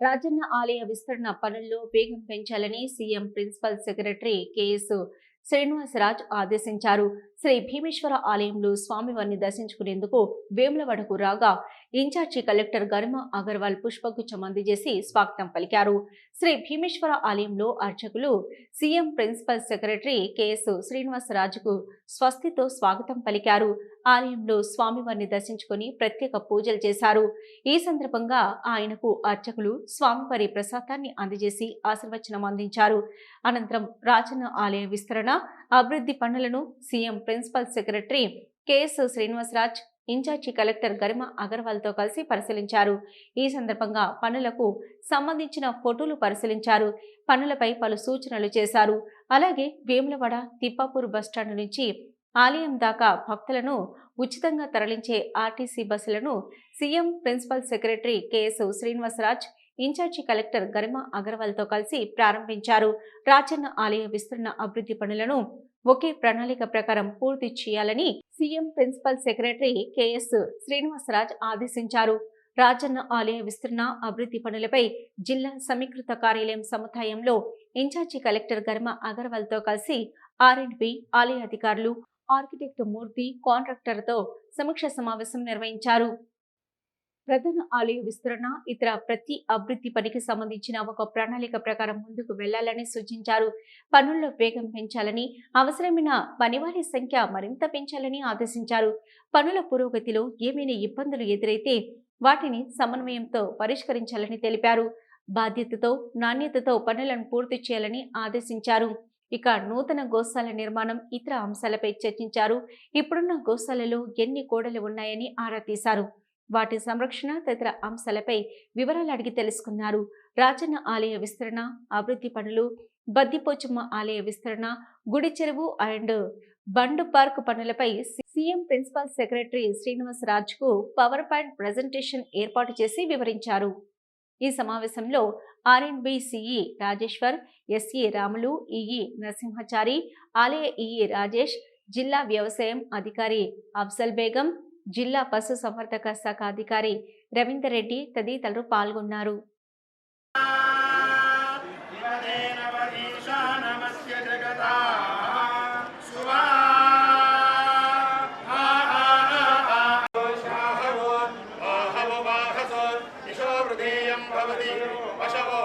రాజన్న ఆలయ విస్తరణ పనుల్లో వేగం పెంచాలని CM principal secretary KS Srinivasraj ఆదేశించారు. శ్రీ భీమేశ్వర ఆలయంలో స్వామివారిని దర్శించుకునేందుకు వేములవాడకు రాగా ఇన్ఛార్జి కలెక్టర్ గరిమ అగర్వాల్ పుష్పగుచ్చం అందజేసి స్వాగతం పలికారు. శ్రీ భీమేశ్వర ఆలయంలో అర్చకులు సీఎం ప్రిన్సిపల్ సెక్రటరీ కెఎస్ శ్రీనివాసరాజుకు స్వస్తితో స్వాగతం పలికారు. ఆలయంలో స్వామివారిని దర్శించుకుని ప్రత్యేక పూజలు చేశారు. ఈ సందర్భంగా ఆయనకు అర్చకులు స్వామివారి ప్రసాదాన్ని అందజేసి ఆశీర్వచనం అందించారు. అనంతరం రాజన్న ఆలయ విస్తరణ అభివృద్ధి పనులను CM principal secretary KS Srinivasraj incharge collector Garima అగర్వాల్తో కలిసి పరిశీలించారు. ఈ సందర్భంగా పనులకు సంబంధించిన ఫోటోలు పరిశీలించారు. పనులపై పలు సూచనలు చేశారు. అలాగే వేములవాడ తిప్పాపూర్ బస్టాండ్ నుంచి ఆలయం దాకా భక్తులను ఉచితంగా తరలించే ఆర్టీసీ బస్సులను CM principal secretary KS Srinivasraj incharge collector Garima అగర్వాల్తో కలిసి ప్రారంభించారు. రాజన్న ఆలయ విస్తరణ అభివృద్ధి పనులను ఒకే ప్రణాళిక ప్రకారం పూర్తి చేయాలని CM principal secretary KS Srinivasraj ఆదేశించారు. రాజన్న ఆలయ విస్తరణ అభివృద్ధి పనులపై జిల్లా సమీకృత కార్యాలయం సముదాయంలో ఇన్ఛార్జి కలెక్టర్ గర్మ అగర్వాల్తో కలిసి ఆర్ఎండ్బి ఆలయ అధికారులు ఆర్కిటెక్ట్ మూర్తి కాంట్రాక్టర్తో సమీక్ష సమావేశం నిర్వహించారు. ప్రధాన ఆలయ విస్తరణ ఇతర ప్రతి అభివృద్ధి పనికి సంబంధించిన ఒక ప్రణాళిక ప్రకారం ముందుకు వెళ్ళాలని సూచించారు. పనుల్లో వేగం పెంచాలని అవసరమైన పనివారి సంఖ్య మరింత పెంచాలని ఆదేశించారు. పనుల పురోగతిలో ఏమైనా ఇబ్బందులు ఎదురైతే వాటిని సమన్వయంతో పరిష్కరించాలని తెలిపారు. బాధ్యతతో నాణ్యతతో పనులను పూర్తి చేయాలని ఆదేశించారు. ఇక నూతన గోశాల నిర్మాణం ఇతర అంశాలపై చర్చించారు. ఇప్పుడున్న గోశాలలో ఎన్ని కోడలు ఉన్నాయని ఆరా తీశారు. వాటి సంరక్షణ తదితర అంశాలపై వివరాలు అడిగి తెలుసుకున్నారు. రాజన్న ఆలయ విస్తరణ అభివృద్ధి పనులు బద్దిపోచమ్మ ఆలయ విస్తరణ గుడి చెరువు అండ్ బండు పార్క్ పనులపై సీఎం ప్రిన్సిపల్ సెక్రటరీ శ్రీనివాస్ రాజ్కు పవర్ పాయింట్ ప్రజెంటేషన్ ఏర్పాటు చేసి వివరించారు. ఈ సమావేశంలో R and B CE Rajeshwar SE Ramulu EE Narasimhachari ఆలయ ఈఈ రాజేష్ జిల్లా వ్యవసాయం అధికారి అఫ్జల్ బేగం జిల్లా పశు సంవర్ధక శాఖ అధికారి రవీందర్ రెడ్డి తదితరులు పాల్గొన్నారు పశవో